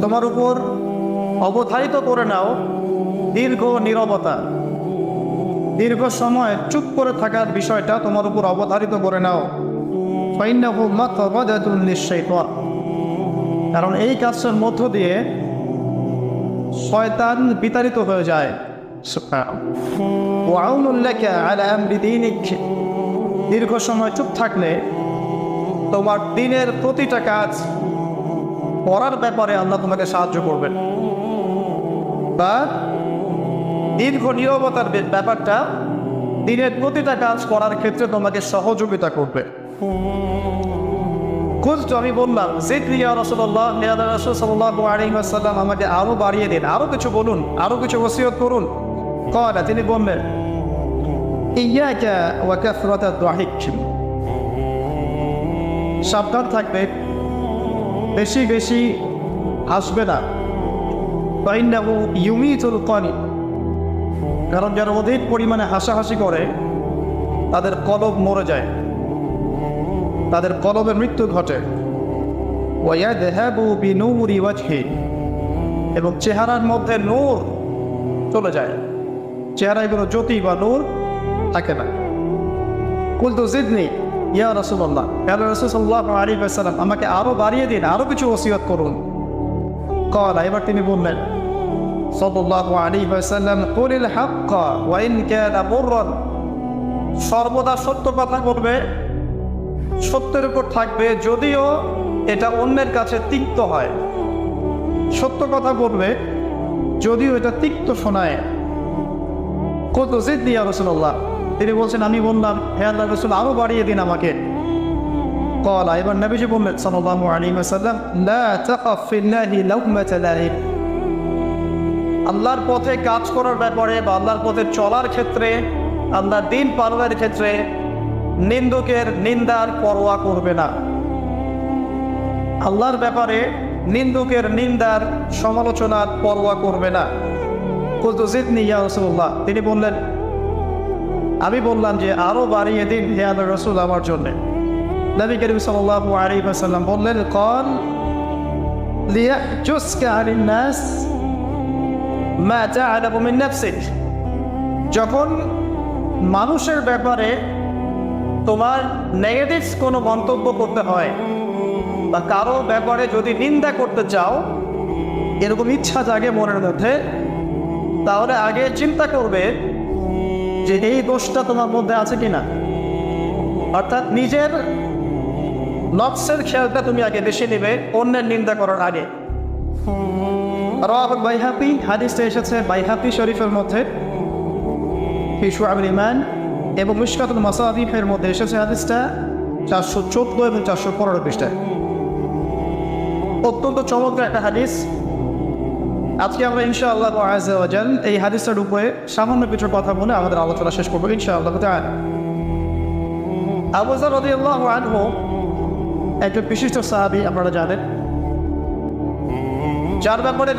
তোমার উপর অবধারিত করে নাও দীর্ঘ নীরবতা। দীর্ঘ সময় চুপ করে থাকার বিষয়টা তোমার উপর অবধারিত করে নাও। ফাইন্নাহু মাতবাদাতুন লিশ-শাইতান। কারণ এই কাজের মধ্য দিয়ে শয়তান বিতাড়িত হয়ে যায়। দীর্ঘ সময় চুপ থাকলে তোমার দিনের প্রতিটা কাজ করার ব্যাপারে আল্লাহ তোমাকে সাহায্য করবেন। বা দীর্ঘ নিরবতার ব্যাপারটা দিনের প্রতিটা কাজ করার ক্ষেত্রে তোমাকে সহযোগিতা করবে। খুঁজতো আমি বললাম জিদ্রি ইয়া রাসূলুল্লাহ ইয়া রাসূল সাল্লাল্লাহু আলাইহি আমাকে আরও বাড়িয়ে দিন, আরও কিছু বলুন, আরও কিছু ওসিয়ত করুন। কয়টা তিনি বললেন ইয়াকা ওয়া কাসরাতাদ দাহিক সাবধান থাকবে। বেশি বেশি হাসবে না। ফাইন্নাহু ইউমিতুল কানি কারণ যারা অধিক পরিমাণে হাসাহাসি করে, তাদের কলব মরে যায়। তাদের কলবের মৃত্যু ঘটে। এবং চেহারার মধ্যে নূর চলে যায়। চেহারায় কোনো জ্যোতি বা নূর থাকে না। কুলতু জিদনি ইয়া রাসূলুল্লাহ ইয়া রাসূল সাল্লাল্লাহু আলাইহি আমাকে আরও বাড়িয়ে দিন, আরও কিছু ওসিয়ত করুন। কলা এবার তিনি বললেন কানা সর্বদা সত্য কথা বলবে, সত্যের উপর থাকবে, যদিও এটা অন্যের কাছে তিক্ত হয়। সত্য কথা বলবে, যদিও এটা তিক্ত শোনায়। কত জিদ দিয়া রসুল্লাহ তিনি বলছেন, আমি বললাম, হে আল্লাহ রসুল, আরও বাড়িয়ে দিন আমাকে। কলা, এবার নবীজি বললেন, সাল্লাল্লাহু আলাইহি ওয়াসাল্লাম, লা তাখাফ ফিল্লাহি লাউমাতা আল্লাহর পথে কাজ করার ব্যাপারে বা আল্লাহর পথে চলার ক্ষেত্রে আল্লাহর দিন পালনের ক্ষেত্রে নিন্দুকের নিন্দার পরোয়া করবে না। আল্লাহর ব্যাপারে নিন্দুকের নিন্দার সমালোচনার পরোয়া করবে না। কুলতু জিদনি ইয়া রাসূলুল্লাহ, তিনি বললেন আমি বললাম যে আরও বাড়িয়ে দিন হে আল্লাহ রসুল আমার জন্য। নবী করিম সাল্লাল্লাহু আলাইহি ওয়াসাল্লাম বললেন, কল যখন মানুষের ব্যাপারে তোমার নেগেটিভস কোনো মন্তব্য করতে হয় বা কারও ব্যাপারে যদি নিন্দা করতে চাও, এরকম ইচ্ছা জাগে মনের মধ্যে, তাহলে আগে চিন্তা করবে যে এই দোষটা তোমার মধ্যে আছে কিনা? অর্থাৎ নিজের নফসের খেয়ালটা তুমি আগে বেশি নেবে, অন্যের নিন্দা করার আগে। রাহ বাইহাপি হাদিসটা এসেছে বাইহাপি শরীফের মধ্যে। হিসু আবুল ইমান এবং মুশকাতুল মাসাদিফের মধ্যে এসেছে হাদিসটা চারশো চোদ্দ এবং চারশো পনেরো পৃষ্ঠায়। অত্যন্ত চমৎকার একটা হাদিস। আজকে আমরা ইনশাআল্লাহ আজান এই হাদিসের উপরে সামান্য কিছু কথা বলে আমাদের আলোচনা শেষ করব ইনশাআল্লাহ আল্লাহ আবুজার রদি আল্লাহ আনহু, একজন বিশিষ্ট সাহাবি, আপনারা জানেন। যার ব্যাপারে